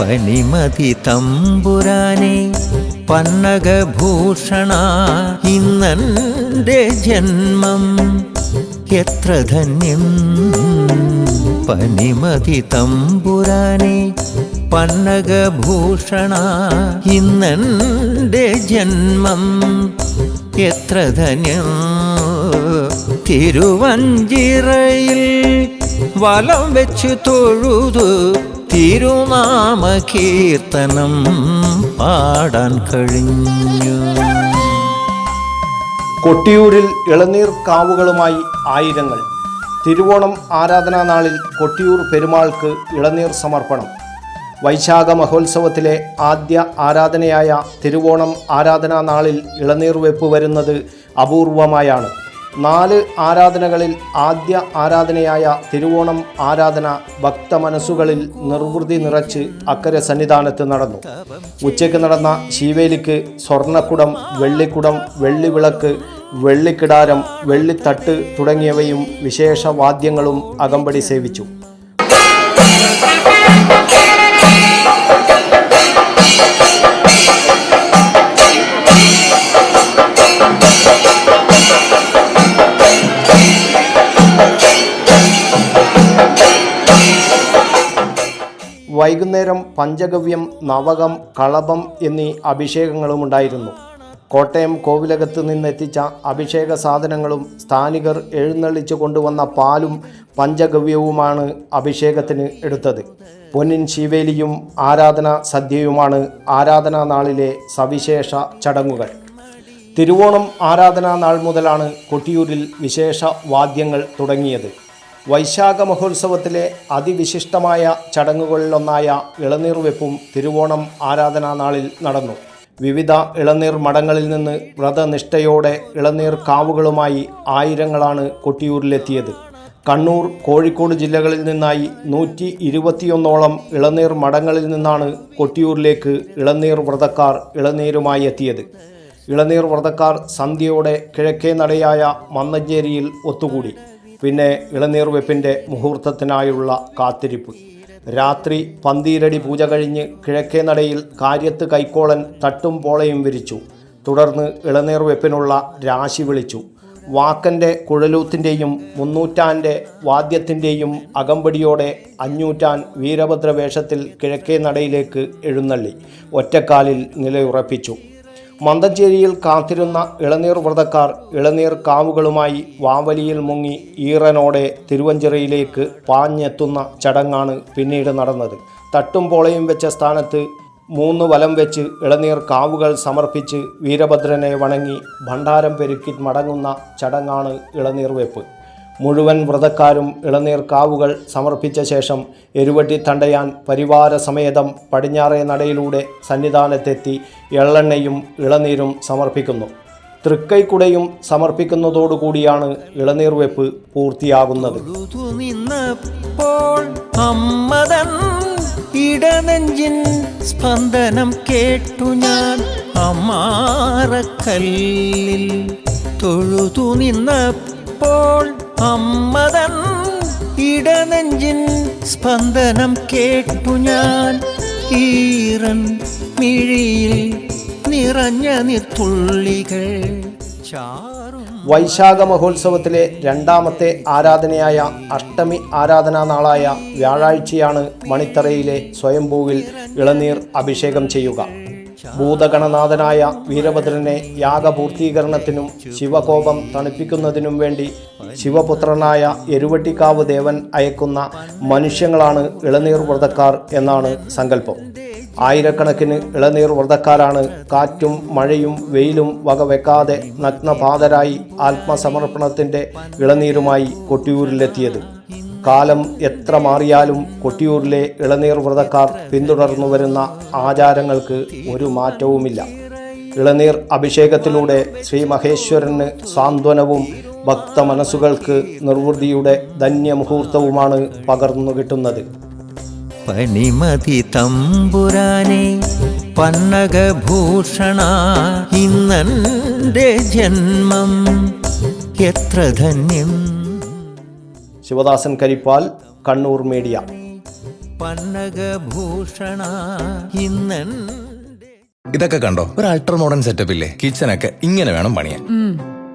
പനിമതി തമ്പുരാനെ പന്നകഭൂഷണ ഇന്നെ ജന്മം. എത്ര ധന്യം. പനിമതി തമ്പുരാനെ പന്നകഭൂഷണ ഇന്നെ ജന്മം. എത്ര ധന്യം. തിരുവഞ്ചിറയിൽ വലം വെച്ചു തൊഴുതു തിരുനാമ കീർത്തനം പാടാൻ കഴിഞ്ഞു. കൊട്ടിയൂരിൽ ഇളനീർ കാവുകളുമായി ആയിരങ്ങൾ. തിരുവോണം ആരാധനാ നാളിൽ കൊട്ടിയൂർ പെരുമാൾക്ക് ഇളനീർ സമർപ്പണം. വൈശാഖ മഹോത്സവത്തിലെ ആദ്യ ആരാധനയായ തിരുവോണം ആരാധനാ നാളിൽ ഇളനീർ വെപ്പ് വരുന്നത് അപൂർവമായാണ്. നാല് ആരാധനകളിൽ ആദ്യ ആരാധനയായ തിരുവോണം ആരാധന ഭക്തമനസ്സുകളിൽ നിർവൃതി നിറച്ച് അക്കരെ സന്നിധാനത്ത് നടന്നു. ഉച്ചയ്ക്ക് നടന്ന ശീവേലിക്ക് സ്വർണക്കുടം വെള്ളിക്കുടം വെള്ളിവിളക്ക് വെള്ളിക്കിടാരം വെള്ളിത്തട്ട് തുടങ്ങിയവയും വിശേഷവാദ്യങ്ങളും അകമ്പടി സേവിച്ചു. വൈകുന്നേരം പഞ്ചഗവ്യം നവകം കളഭം എന്നീ അഭിഷേകങ്ങളും ഉണ്ടായിരുന്നു. കോട്ടയം കോവിലകത്ത് നിന്നെത്തിച്ച അഭിഷേക സാധനങ്ങളും സ്ഥാനികർ എഴുന്നള്ളിച്ചു കൊണ്ടുവന്ന പാലും പഞ്ചഗവ്യവുമാണ് അഭിഷേകത്തിന് എടുത്തത്. പൊന്നിൻ ശിവേലിയും ആരാധനാ സദ്യയുമാണ് ആരാധനാ നാളിലെ സവിശേഷ ചടങ്ങുകൾ. തിരുവോണം ആരാധനാ നാൾ മുതലാണ് കൊട്ടിയൂരിൽ വിശേഷ വാദ്യങ്ങൾ തുടങ്ങിയത്. വൈശാഖ മഹോത്സവത്തിലെ അതിവിശിഷ്ടമായ ചടങ്ങുകളിലൊന്നായ ഇളനീർ വെപ്പും തിരുവോണം ആരാധനാ നാളിൽ നടന്നു. വിവിധ ഇളനീർ മഠങ്ങളിൽ നിന്ന് വ്രതനിഷ്ഠയോടെ ഇളനീർ കാവുകളുമായി ആയിരങ്ങളാണ് കൊട്ടിയൂരിലെത്തിയത്. കണ്ണൂർ കോഴിക്കോട് ജില്ലകളിൽ നിന്നായി നൂറ്റി ഇരുപത്തിയൊന്നോളം ഇളനീർ മഠങ്ങളിൽ നിന്നാണ് കൊട്ടിയൂരിലേക്ക് ഇളനീർ വ്രതക്കാർ ഇളനീരുമായി എത്തിയത്. ഇളനീർ വ്രതക്കാർ സന്ധ്യയോടെ കിഴക്കേ നടയായ മന്നഞ്ചേരിയിൽ ഒത്തുകൂടി. പിന്നെ ഇളനീർ വെപ്പിന്റെ മുഹൂർത്തത്തിനായുള്ള കാത്തിരിപ്പ്. രാത്രി പന്തീരടി പൂജ കഴിഞ്ഞ് കിഴക്കേ നടയിൽ കാര്യത്ത് കൈക്കോളൻ തട്ടും പോളയും വിരിച്ചു. തുടർന്ന് ഇളനീർ വെപ്പിനുള്ള രാശി വിളിച്ചു. വാക്കന്റെ കുഴലൂത്തിന്റെയും മുന്നൂറ്റാന്റെ വാദ്യത്തിന്റെയും അകമ്പടിയോടെ അഞ്ഞൂറ്റാൻ വീരഭദ്ര വേഷത്തിൽ കിഴക്കേ നടയിലേക്ക് എഴുന്നള്ളി. ഒറ്റക്കാലിൽ നിലയുറപ്പിച്ചു. മന്തഞ്ചേരിയിൽ കാത്തിരുന്ന ഇളനീർ വ്രതക്കാർ ഇളനീർ കാവുകളുമായി വാവലിയിൽ മുങ്ങി ഈറനോടെ തിരുവഞ്ചിറയിലേക്ക് പാഞ്ഞെത്തുന്ന ചടങ്ങാണ് പിന്നീട് നടന്നത്. തട്ടും പോളയും വെച്ച സ്ഥാനത്ത് മൂന്ന് വലം വെച്ച് ഇളനീർ കാവുകൾ സമർപ്പിച്ച് വീരഭദ്രനെ വണങ്ങി ഭണ്ഡാരം പെരുക്കി മടങ്ങുന്ന ചടങ്ങാണ് ഇളനീർ വെപ്പ്. മുഴുവൻ വ്രതക്കാരും ഇളനീർ കാവുകൾ സമർപ്പിച്ച ശേഷം എരുവട്ടി തണ്ടയാൻ പരിവാര സമേതം പടിഞ്ഞാറേ നടയിലൂടെ സന്നിധാനത്തെത്തി എള്ളെണ്ണയും ഇളനീരും സമർപ്പിക്കുന്നു. തൃക്കൈക്കുടയും സമർപ്പിക്കുന്നതോടുകൂടിയാണ് ഇളനീർ വെപ്പ് പൂർത്തിയാകുന്നത്. ഇടനെഞ്ചിൻ സ്പന്ദനം കേട്ടു ഞാൻ. അമ്മാറക്കല്ലിൽ തൊഴുതു നിന്നപ്പോൾ അമ്മതൻ ഇടനെഞ്ചിൻ സ്പന്ദനം കേട്ടു ഞാൻ. ഈറൻ മിഴിയിൽ നിറഞ്ഞ നിത്തുള്ളികൾ വൈശാഖ മഹോത്സവത്തിലെ രണ്ടാമത്തെ ആരാധനയായ അഷ്ടമി ആരാധനാ നാളായ വ്യാഴാഴ്ചയാണ് മണിത്തറയിലെ സ്വയംഭൂവിൽ ഇളനീർ അഭിഷേകം ചെയ്യുക. ഭൂതഗണനാഥനായ വീരഭദ്രനെ യാഗപൂർത്തീകരണത്തിനും ശിവകോപം തണുപ്പിക്കുന്നതിനും വേണ്ടി ശിവപുത്രനായ എരുവട്ടിക്കാവ് ദേവൻ അയക്കുന്ന മനുഷ്യങ്ങളാണ് ഇളനീർ വ്രതക്കാർ എന്നാണ് സങ്കല്പം. ആയിരക്കണക്കിന് ഇളനീർ വ്രതക്കാരാണ് കാറ്റും മഴയും വെയിലും വകവെക്കാതെ നഗ്നപാതരായി ആത്മസമർപ്പണത്തിന്റെ ഇളനീരുമായി കൊട്ടിയൂരിലെത്തിയത്. കാലം എത്ര മാറിയാലും കൊട്ടിയൂരിലെ ഇളനീർ വ്രതക്കാർ പിന്തുടർന്നു വരുന്ന ആചാരങ്ങൾക്ക് ഒരു മാറ്റവുമില്ല. ഇളനീർ അഭിഷേകത്തിലൂടെ ശ്രീ മഹേശ്വരന് സാന്ത്വനവും ഭക്തമനസ്സുകൾക്ക് നിർവൃതിയുടെ ധന്യമുഹൂർത്തവുമാണ് പകർന്നു കിട്ടുന്നത്. പണിമതി തമ്പുരാനെ പന്നകഭൂഷണ ഇന്നെ ജന്മം. എത്ര ധന്യം. ശിവദാസൻ കരിപ്പാൽ കണ്ണൂർ മീഡിയ. പന്നകഭൂഷണ ഇന്നൻ ഇതൊക്കെ കണ്ടോ? ഒരു അൾട്രാ മോഡേൺ സെറ്റപ്പ് ഇല്ലേ? കിച്ചനൊക്കെ ഇങ്ങനെ വേണം പണിയാൻ.